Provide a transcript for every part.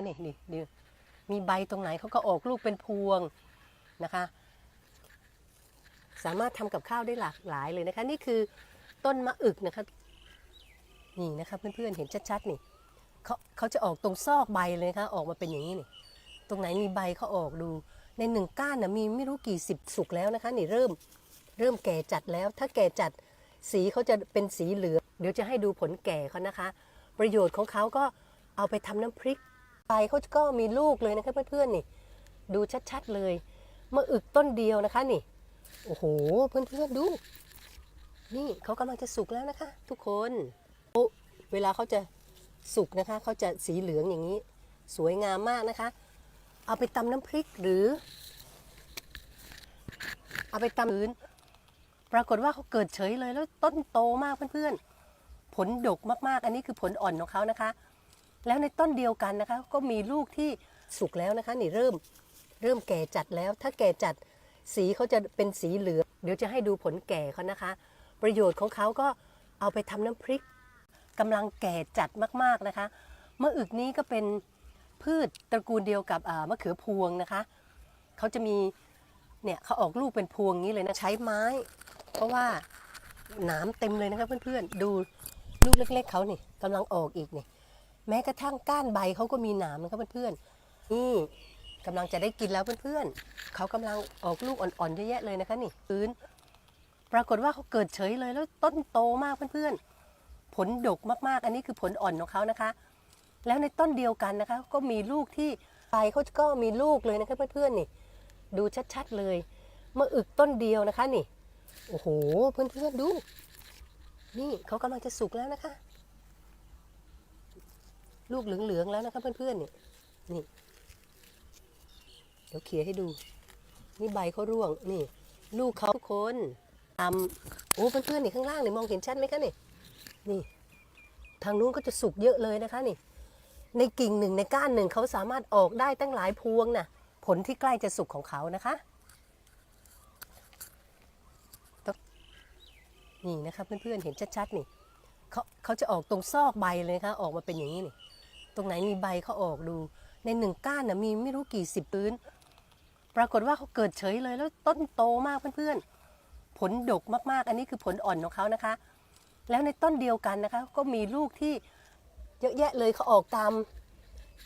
นนี้นี่นี่มีใบตรงไหนเขาก็ออกลูกเป็นพวงนะคะ สามารถทำกับข้าวได้หลากหลายเลยนะคะ นี่คือต้นมะอึกนะคะนี่นะคะเพื่อนๆเห็นชัดๆนี่เขาเขาจะออกตรงซอกใบเลยนะคะออกมาเป็นอย่างนี้นี่ตรงไหนมีใบเขาออกดู ในหนึ่งก้านนะมีไม่รู้กี่สิบสุกแล้วนะคะ นี่เริ่มเริ่มแก่จัดแล้ว ถ้าแก่จัดสีเขาจะเป็นสีเหลืองเดี๋ยวจะให้ดูผลแก่เขานะคะ ประโยชน์ของเขาก็เอาไปทำน้ำพริก ใบเขาก็มีลูกเลยนะคะเพื่อนๆนี่ ดูชัดๆเลยมะอึกต้นเดียวนะคะนี่ โอ้โหเพื่อนๆดู นี่เขากำลังจะสุกแล้วนะคะ ทุกคนโอ้เวลาเขาจะสุกนะคะเขาจะสีเหลืองอย่างนี้ สวยงามมากนะคะ เอาไปตำน้ำพริกหรือ เอาไปตำพื้นปรากฏว่าเขาเกิดเฉยเลยแล้วต้นโตมากเพื่อนๆผลดกมากๆ อันนี้คือผลอ่อนของเขานะคะ แล้วในต้นเดียวกันนะคะ ก็มีลูกที่สุกแล้วนะคะ นี่เริ่มเริ่มแก่จัดแล้ว ถ้าแก่จัดสีเขาจะเป็นสีเหลืองเดี๋ยวจะให้ดูผลแก่เขานะคะ ประโยชน์ของเขาก็เอาไปทำน้ำพริกกำลังแก่จัดมากๆนะคะมะอึกนี้ก็เป็นพืชตระกูลเดียวกับมะเขือพวงนะคะเขาจะมีเนี่ยเขาออกลูกเป็นพวงอย่างนี้เลยนะใช้ไม้ เพราะว่าหนามเต็มเลยนะคะเพื่อนๆดูลูกเล็ก ๆเขานี่กำลังออกอีกนี่ แม้กระทั่งก้านใบเขาก็มีหนามนะครับเพื่อนๆนี่กำลังจะได้กินแล้วเพื่อนๆเขากำลังออกลูกอ่อนๆเยอะแยะเลยนะคะนี่พื้น ปรากฏว่าเขาเกิดเฉยเลยแล้วต้นโตมากเพื่อนๆผลดกมากๆ อันนี้คือผลอ่อนของเขานะคะ แล้วในต้นเดียวกันนะคะ ก็มีลูกที่ใบเขาก็มีลูกเลยนะคะเพื่อนๆนี่ ดูชัดๆเลยเมะอึกต้นเดียวนะคะนี่โอ้โหเพื่อนๆดู นี่เขากำลังจะสุกแล้วนะคะ ลูกเหลืองๆแล้วนะคะเพื่อนๆเนี่ยนี่เดี๋ยวเขี่ยให้ดู นี่ใบเขาร่วงนี่ ลูกเขาทุกคนตำโอ้เพื่อนๆนี่ข้างล่างนี่มองเห็นชัดไหมคะนี่นี่ ทางนู้นก็จะสุกเยอะเลยนะคะนี่ ในกิ่งหนึ่งในก้านหนึ่งเขาสามารถออกได้ตั้งหลายพวงน่ะผลที่ใกล้จะสุกของเขานะคะนี่นะคะเพื่อนๆเห็นชัดๆนี่เขาเขาจะออกตรงซอกใบเลยนะคะออกมาเป็นอย่างนี้นี่ ตรงไหนมีใบเขาออกดู ในหนึ่งก้านนะมีไม่รู้กี่สิบพื้น ปรากฏว่าเขาเกิดเฉยเลยแล้วต้นโตมากเพื่อนๆ ผลดกมากๆ อันนี้คือผลอ่อนของเขานะคะ แล้วในต้นเดียวกันนะคะ ก็มีลูกที่เยอะแยะเลยเขาออกตาม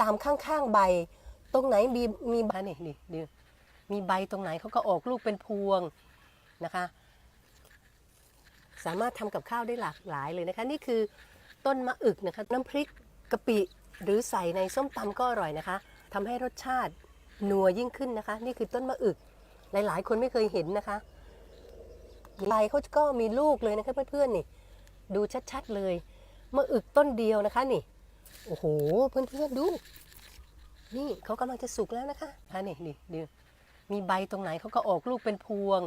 ตามข้างๆใบ ตรงไหนมีมีใบนี่นี่นี่มีใบตรงไหนเขาก็ออกลูกเป็นพวงนะคะ สามารถทำกับข้าวได้หลากหลายเลยนะคะ นี่คือต้นมะอึกนะคะ น้ำพริกกะปิ หรือใส่ในส้มตำก็อร่อยนะคะทำให้รสชาตินัวยิ่งขึ้นนะคะ นี่คือต้นมะอึก หลายๆ คนไม่เคยเห็นนะคะใบเขาก็มีลูกเลยนะคะเพื่อนๆนี่ ดูชัดๆเลยมะอึกต้นเดียวนะคะนี่โอ้โหเพื่อนๆดู นี่เขากำลังจะสุกแล้วนะคะอะนี่นี่ดูมีใบตรงไหนเขาก็ออกลูกเป็นพวง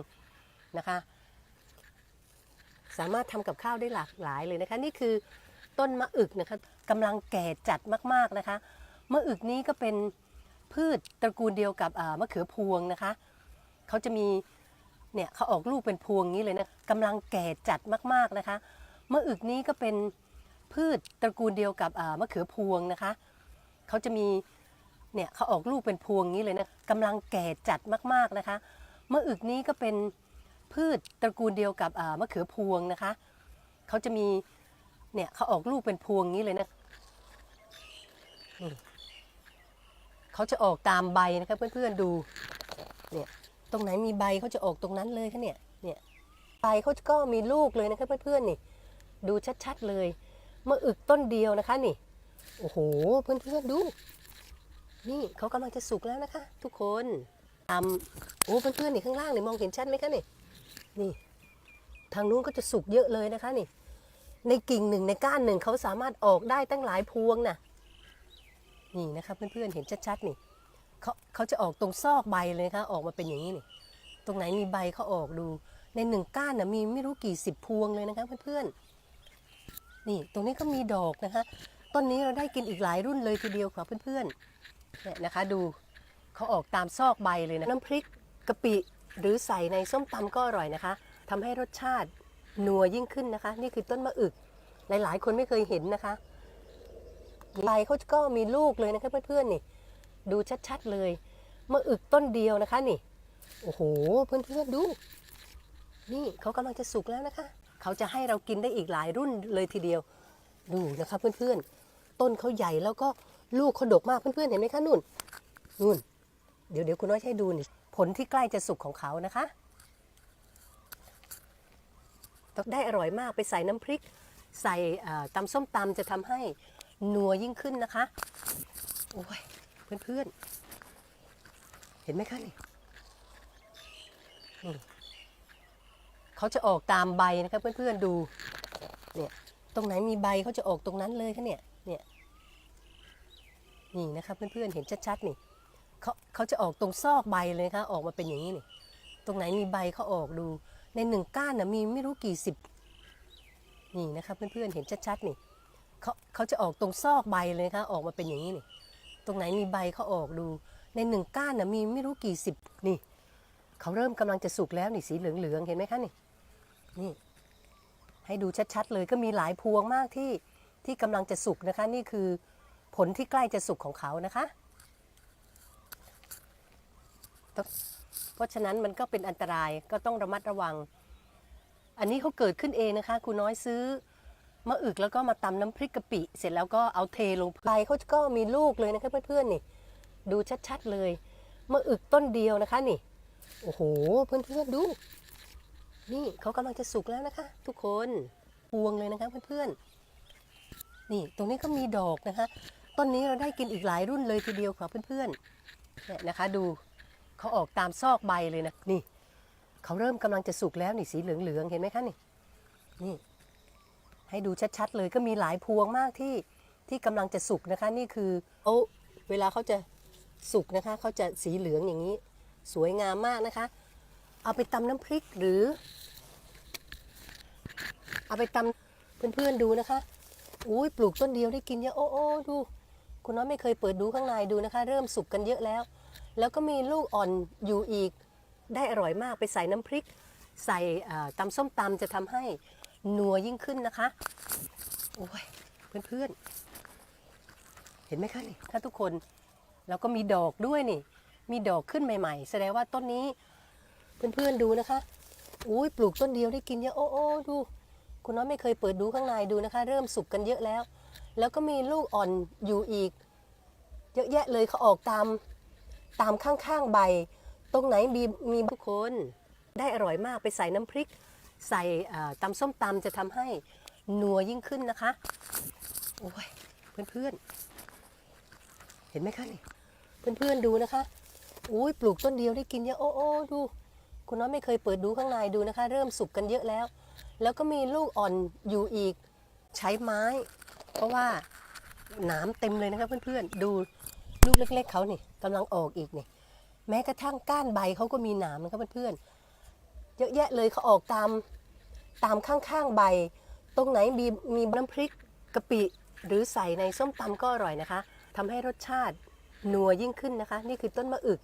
นะคะ สามารถทำกับข้าวได้หลากหลายเลยนะคะ นี่คือ ต้นมะอึกนะคะกำลังแก่จัดมากๆนะคะ มะอึกนี้ก็เป็นพืชตระกูลเดียวกับมะเขือพวงนะคะเขาจะมีเนี่ยเขาออกลูกเป็นพวงนี้เลยนะกำลังแก่จัดมากๆนะคะ มะอึกนี้ก็เป็นพืชตระกูลเดียวกับมะเขือพวงนะคะเขาจะมีเนี่ยเขาออกลูกเป็นพวงนี้เลยนะกำลังแก่จัดมากๆนะคะ มะอึกนี้ก็เป็นพืชตระกูลเดียวกับมะเขือพวงนะคะเขาจะมี เนี่ยเขาออกลูกเป็นพวงอย่างนี้เลยนะนี่เขาจะออกตามใบนะคะเพื่อนๆดู เนี่ยตรงไหนมีใบเขาจะออกตรงนั้นเลยค่ะเนี่ย เนี่ยใบเขาก็มีลูกเลยนะคะเพื่อนๆนี่ ดูชัดๆเลยเมะอึกต้นเดียวนะคะนี่ โอ้โหเพื่อนๆดู นี่เขากำลังจะสุกแล้วนะคะ ทุกคนตำโอ้เพื่อนๆนี่ข้างล่างนี่มองเห็นชัดไหมคะนี่นี่ ทางนู้นก็จะสุกเยอะเลยนะคะนี่ ในกิ่งหนึ่งในก้านหนึ่งเขาสามารถออกได้ตั้งหลายพวงน่ะนี่นะคะเพื่อนๆเห็นชัดๆนี่เขาเขาจะออกตรงซอกใบเลยนะคะออกมาเป็นอย่างนี้นี่ตรงไหนมีใบเขาออกดู ในหนึ่งก้านน่ะมีไม่รู้กี่สิบพวงเลยนะคะเพื่อนๆนี่ตรงนี้ก็มีดอกนะคะต้นนี้เราได้กินอีกหลายรุ่นเลยทีเดียวค่ะเพื่อนๆเนี่ยนะคะดูเขาออกตามซอกใบเลยนะน้ำพริกกะปิหรือใส่ในส้มตำก็อร่อยนะคะทำให้รสชาติ นัวยิ่งขึ้นนะคะ นี่คือต้นมะอึก หลายๆ คนไม่เคยเห็นนะคะใบเขาก็มีลูกเลยนะคะเพื่อนๆนี่ ดูชัดๆเลยมะอึกต้นเดียวนะคะนี่ โอ้โหเพื่อนๆดู นี่เขากำลังจะสุกแล้วนะคะ เขาจะให้เรากินได้อีกหลายรุ่นเลยทีเดียว ดูนะคะเพื่อนๆ ต้นเขาใหญ่แล้วก็ลูกเขาดกมากเพื่อนๆเห็นไหมคะนุ่นนุ่น เดี๋ยวเดี๋ยวคุณน้อยให้ดูนี่ผลที่ใกล้จะสุกของเขานะคะ ได้อร่อยมากไปใส่น้ำพริก ใส่ตำส้มตำจะทำให้นัวยิ่งขึ้นนะคะ โอ้ยเพื่อนๆ เห็นไหมคะนี่นี่เขาจะออกตามใบนะคะเพื่อนๆดูเนี่ยตรงไหนมีใบเขาจะออกตรงนั้นเลยค่ะเนี่ยเนี่ยนี่นะคะเพื่อนๆเห็นชัดๆนี่เขาเขาจะออกตรงซอกใบเลยนะคะออกมาเป็นอย่างนี้นี่ตรงไหนมีใบเขาออกดู ในหนึ่งก้านนะมีไม่รู้กี่สิบนี่นะคะเพื่อนๆเห็นชัดๆนี่เขาเขาจะออกตรงซอกใบเลยนะคะออกมาเป็นอย่างนี้นี่ตรงไหนมีใบเขาออกดู ในหนึ่งก้านนะมีไม่รู้กี่สิบนี่เขาเริ่มกำลังจะสุกแล้วนี่สีเหลืองๆเห็นไหมคะนี่นี่ให้ดูชัดๆเลยก็มีหลายพวงมากที่ที่กำลังจะสุกนะคะ นี่คือผลที่ใกล้จะสุกของเขานะคะต้อง ราะฉะนั้นมันก็เป็นอันตรายก็ต้องระมัดระวัง อันนี้เขาเกิดขึ้นเองนะคะครูน้อยซื้อมะอึกแล้วก็มาตำน้ำพริกกะปิ เสร็จแล้วก็เอาเทลงใบเขาก็มีลูกเลยนะคะเพื่อนๆนี่ ดูชัดๆเลยมะอึกต้นเดียวนะคะนี่ โอ้โหเพื่อนๆดู นี่เขากำลังจะสุกแล้วนะคะ ทุกคนพวงเลยนะคะเพื่อนๆนี่ตรงนี้ก็มีดอกนะคะ ต้นนี้เราได้กินอีกหลายรุ่นเลยทีเดียวค่ะเพื่อนๆเนี่ยนะคะดู เขาออกตามซอกใบเลยนะนี่เขาเริ่มกำลังจะสุกแล้วนี่สีเหลืองๆเห็นไหมคะนี่นี่ ให้ดูชัดๆเลยก็มีหลายพวงมากที่ที่กำลังจะสุกนะคะ นี่คือเขาเวลาเขาจะสุกนะคะเขาจะสีเหลืองอย่างนี้ สวยงามมากนะคะ เอาไปตำน้ำพริกหรือ เอาไปตำเพื่อนๆดูนะคะอุ้ยปลูกต้นเดียวได้กินเยอะโอ้โอ้ดู คุณน้อยไม่เคยเปิดดูข้างในดูนะคะ เริ่มสุกกันเยอะแล้ว แล้วก็มีลูกอ่อนอยู่อีกได้อร่อยมากไปใส่น้ำพริก ใส่ตำส้มตำจะทำให้นัวยิ่งขึ้นนะคะ โอ้ยเพื่อนๆ เห็นไหมคะนี่ถ้าทุกคนแล้วก็มีดอกด้วยนี่ มีดอกขึ้นใหม่ ๆ แสดงว่าต้นนี้เพื่อนๆดูนะคะอุ้ยปลูกต้นเดียวได้กินเยอะโอ้โอ้ดูคุณน้อยไม่เคยเปิดดูข้างในดูนะคะ เริ่มสุกกันเยอะแล้ว แล้วก็มีลูกอ่อนอยู่อีก เยอะแยะเลยเขาออกตาม ตามข้างๆใบ ตรงไหนมีมีทุกคน ได้อร่อยมากไปใส่น้ำพริก ใส่ตำส้มตำจะทำให้นัวยิ่งขึ้นนะคะ โอ้ยเพื่อนๆ เห็นไหมคะนี่เพื่อนๆดูนะคะอุ้ยปลูกต้นเดียวได้กินเยอะโอ้โอ้ดู คุณน้อยไม่เคยเปิดดูข้างในดูนะคะ เริ่มสุกกันเยอะแล้ว แล้วก็มีลูกอ่อนอยู่อีกใช้ไม้ เพราะว่าหนามเต็มเลยนะคะเพื่อนๆ ดู ลูกเล็ก ๆเขานี่กำลังออกอีกนี่แม้กระทั่งก้านใบเขาก็มีหนามนะคะเพื่อนๆเยอะแยะเลยเขาออกตามตามข้างๆใบ ตรงไหนมีมีน้ำพริกกะปิหรือใส่ในส้มตำก็อร่อยนะคะทำให้รสชาตินัวยิ่งขึ้นนะคะ นี่คือต้นมะอึก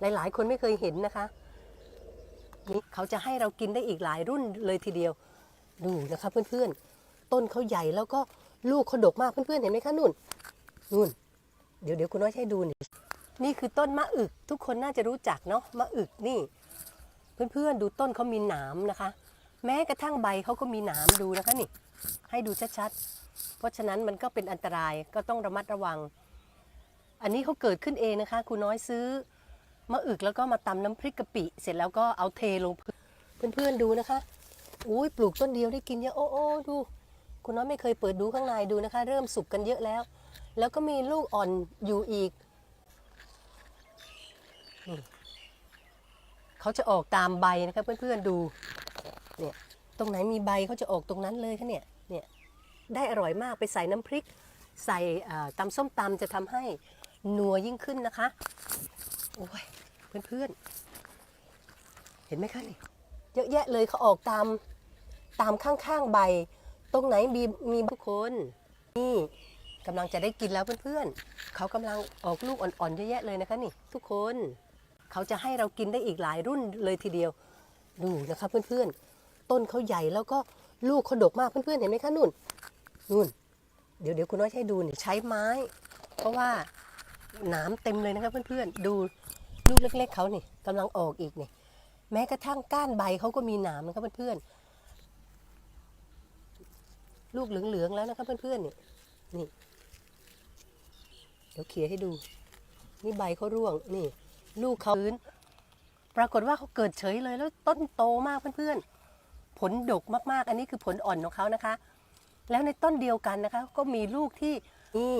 หลายๆ คนไม่เคยเห็นนะคะนี่เขาจะให้เรากินได้อีกหลายรุ่นเลยทีเดียว ดูนะคะเพื่อนๆ ต้นเขาใหญ่แล้วก็ลูกเขาดกมากเพื่อนๆ เห็นไหมคะนุ่นนุ่น เดี๋ยวเดี๋ยวคุณน้อยให้ดูนี่นี่คือต้นมะอึก ทุกคนน่าจะรู้จักเนาะมะอึกนี่ เพื่อนๆดูต้นเขามีหนามนะคะ แม้กระทั่งใบเขาก็มีหนามดูนะคะนี่ ให้ดูชัดๆเพราะฉะนั้นมันก็เป็นอันตรายก็ต้องระมัดระวัง อันนี้เขาเกิดขึ้นเองนะคะครูน้อยซื้อมะอึกแล้วก็มาตำน้ำพริกกะปิ เสร็จแล้วก็เอาเทลงพื้นเพื่อนๆดูนะคะอุ้ยปลูกต้นเดียวได้กินเยอะโอ้โอ้ดู คุณน้อยไม่เคยเปิดดูข้างในดูนะคะ เริ่มสุกกันเยอะแล้ว แล้วก็มีลูกอ่อนอยู่อีก เขาจะออกตามใบนะคะเพื่อนๆดู เนี่ย ตรงไหนมีใบเขาจะออกตรงนั้นเลยค่ะเนี่ย เนี่ย ได้อร่อยมากไปใส่น้ำพริก ใส่ตำส้มตำจะทำให้นัวยิ่งขึ้นนะคะ โอ้ย เพื่อนๆ เห็นไหมคะนี่เยอะแยะเลยเขาออกตามตามข้างๆใบ ตรงไหนมีมีทุกคนนี่ กำลังจะได้กินแล้วเพื่อนๆ เขากำลังออกลูกอ่อนๆเยอะแยะเลยนะคะนี่ ทุกคน เขาจะให้เรากินได้อีกหลายรุ่นเลยทีเดียว ดูนะคะเพื่อนๆ ต้นเขาใหญ่แล้วก็ลูกเขาดกมากเพื่อนๆ เห็นไหมคะนุ่น นุ่น เดี๋ยวเดี๋ยวคุณน้อยให้ดูนี่ใช้ไม้ เพราะว่าหนามเต็มเลยนะครับเพื่อนๆ ดูลูกเล็ก ๆเขานี่กำลังออกอีกนี่ แม้กระทั่งก้านใบเขาก็มีหนามนะครับเพื่อนๆ ลูกเหลืองๆแล้วนะครับเพื่อนๆนี่นี่ ดี๋ยวเขี่ยให้ดู นี่ใบเขาร่วงนี่ ลูกเขาพื้น ปรากฏว่าเขาเกิดเฉยเลยแล้วต้นโตมากเพื่อนๆ ผลดกมากๆ อันนี้คือผลอ่อนของเขานะคะ แล้วในต้นเดียวกันนะคะ ก็มีลูกที่นี่